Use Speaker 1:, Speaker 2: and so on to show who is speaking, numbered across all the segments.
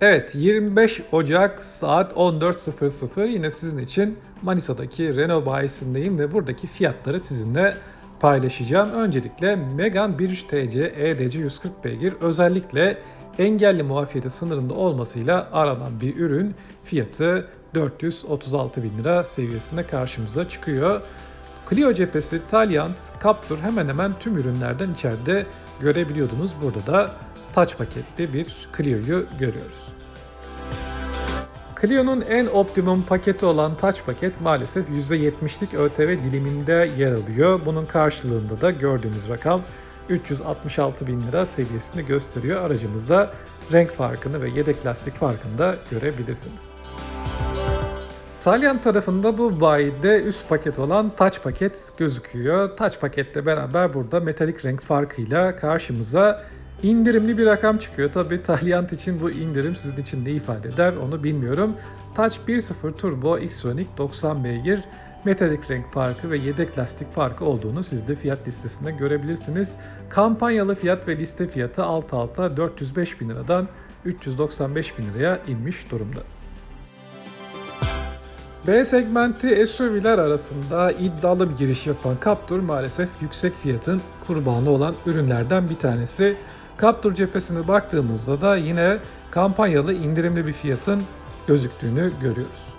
Speaker 1: Evet 25 Ocak saat 14.00 yine sizin için Manisa'daki Renault bayisindeyim ve buradaki fiyatları sizinle paylaşacağım. Öncelikle Megane 1.3 TC EDC 140 beygir özellikle engelli muafiyeti sınırında olmasıyla aranan bir ürün fiyatı 436 bin lira seviyesinde karşımıza çıkıyor. Clio cephesi, Taliant, Captur hemen hemen tüm ürünlerden içeride görebiliyordunuz. Burada da Touch paketli bir Clio'yu görüyoruz. Clio'nun en optimum paketi olan Touch paket maalesef %70'lik ÖTV diliminde yer alıyor. Bunun karşılığında da gördüğümüz rakam 366 bin lira seviyesini gösteriyor. Aracımızda renk farkını ve yedek lastik farkını da görebilirsiniz. Talyan tarafında bu bayide üst paket olan Touch paket gözüküyor. Touch paketle beraber burada metalik renk farkıyla karşımıza indirimli bir rakam çıkıyor. Tabi Talyant için bu indirim sizin için ne ifade eder onu bilmiyorum. Touch 1.0 Turbo X-Tronic 90 beygir metalik renk farkı ve yedek lastik farkı olduğunu siz de fiyat listesinde görebilirsiniz. Kampanyalı fiyat ve liste fiyatı alt alta 405 bin liradan 395 bin liraya inmiş durumda. B segmenti SUV'ler arasında iddialı bir giriş yapan Captur maalesef yüksek fiyatın kurbanı olan ürünlerden bir tanesi. Captur cephesine baktığımızda da yine kampanyalı indirimli bir fiyatın gözüktüğünü görüyoruz.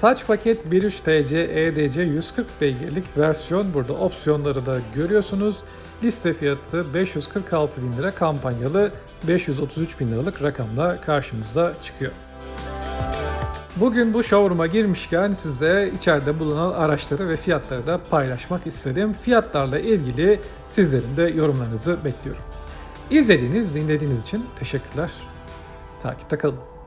Speaker 1: Touch paket 1.3 TC EDC 140 beygirlik versiyon burada opsiyonları da görüyorsunuz. Liste fiyatı 546 bin lira kampanyalı 533 bin liralık rakamla karşımıza çıkıyor. Bugün bu showroom'a girmişken size içeride bulunan araçları ve fiyatları da paylaşmak istedim. Fiyatlarla ilgili sizlerin de yorumlarınızı bekliyorum. İzlediğiniz, dinlediğiniz için teşekkürler. Takipte kalın.